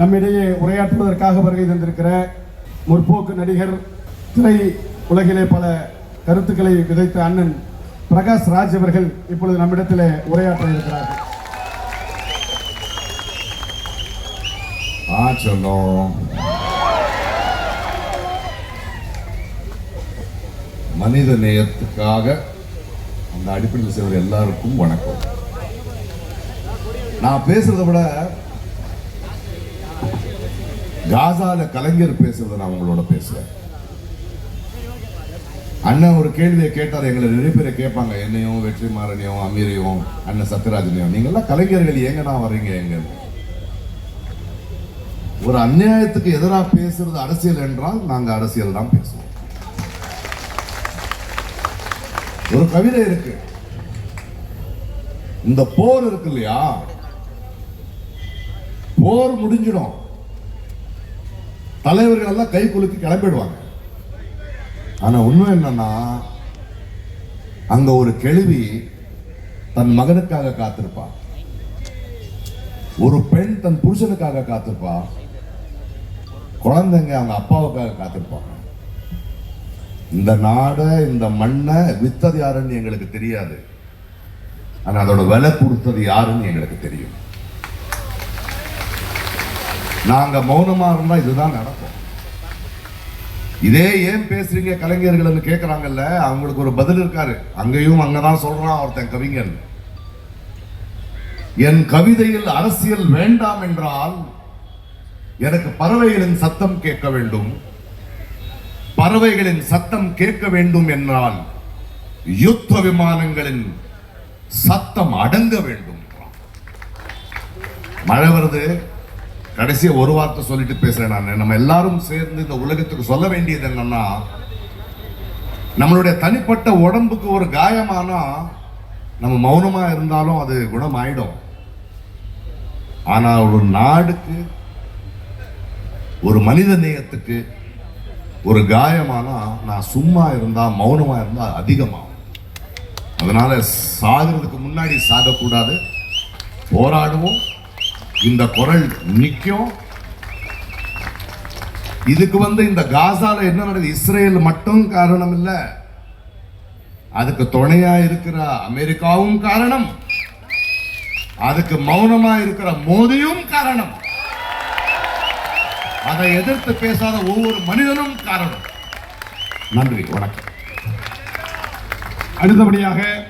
நம்மிடையே உரையாற்றுவதற்காக வருகை தந்திருக்கிற முற்போக்கு நடிகர் திரை உலகிலே பல கருத்துக்களை விதைத்த அண்ணன் பிரகாஷ் ராஜ் அவர்கள் இப்பொழுது நம்மிடத்தில் உரையாற்ற இருக்கிறார்கள். ஆ சொல்லும் மனித நேயத்துக்காக அந்த அடிப்படையில் செய்வது எல்லாருக்கும் வணக்கம். நான் பேசுறதை விட காசால கலைஞர் பேசுறதை நான் உங்களோட பேசுவேன் அண்ணன் ஒரு கேள்வியை கேட்டார் எங்களை நிறைய பேரை கேட்பாங்க என்னையும் வெற்றிமாறனையும் அமீரையும் அண்ணன் சத்யராஜனையும். நீங்கெல்லாம் கலைஞர்கள் எங்கண்ணா வர்றீங்க எங்க ஒரு அநியாயத்துக்கு எதிராக பேசுறது அரசியல் என்றால் நாங்க அரசியல் தான் பேசுவோம். ஒரு கவிதை இருக்கு. இந்த போர் இருக்கு இல்லையா? போர் முடிஞ்சிடும். தலைவர்கள் எல்லாம் கை குலுக்கி கிளம்பிடுவாங்க. ஆனா உண்மை என்னன்னா அங்க ஒரு கேள்வி தன் மகனுக்காக காத்திருப்பா. ஒரு பெண் தன் புருஷனுக்காக காத்திருப்பா. குழந்தைங்க அவங்க அப்பாவுக்காக காத்திருப்பாங்க இந்த நாடை இந்த மண்ணை வித்தது யாருன்னு எங்களுக்கு தெரியாது. ஆனா அதோட விலை கொடுத்தது யாருன்னு எங்களுக்கு தெரியும். நாங்க மௌனமா இருந்தா இதுதான் நடக்கும். இதே ஏன் பேசுறீங்க கலைஞர்கள்னு கேக்குறாங்கல்ல அவங்களுக்கு ஒரு பதில் இருக்காரு. அங்கேயும் அங்கதான் சொல்றான் ஒருத்தன் கவிஞன். என் கவிதையில் அரசியல் வேண்டாம் என்றால் எனக்கு பறவைகளின் சத்தம் கேட்க வேண்டும். பறவைகளின் சத்தம் கேட்க வேண்டும் என்றால் யுத்த விமானங்களின் சத்தம் அடங்க வேண்டும் மழை வருது கடைசியாக ஒரு வார்த்தை சொல்லிட்டு பேசுறேன் நான். நம்ம எல்லாரும் சேர்ந்து இந்த உலகத்துக்கு சொல்ல வேண்டியது என்னன்னா நம்மளுடைய தனிப்பட்ட உடம்புக்கு ஒரு காயமானா நம்ம மௌனமா இருந்தாலும் அது குணமாயிடும். ஆனால் ஒரு நாடுக்கு ஒரு மனித நேயத்துக்கு ஒரு காயமானா நான் சும்மா இருந்தால் மௌனமாக இருந்தால் அதிகமாகும். அதனால் சாகிறதுக்கு முன்னாடி சாகக்கூடாது. போராடுவோம். இந்த குரல் நிற்கும் இதுக்கு வந்து இந்த காசால என்ன நடக்குது? இஸ்ரேல் மட்டும் காரணம் இல்ல அதுக்கு துணையா இருக்கிற அமெரிக்காவும் காரணம். அதுக்கு மௌனமா இருக்கிற மோதியும் காரணம். அதை எதிர்த்து பேசாத ஒவ்வொரு மனிதனும் காரணம். நன்றி வணக்கம். அடுத்தபடியாக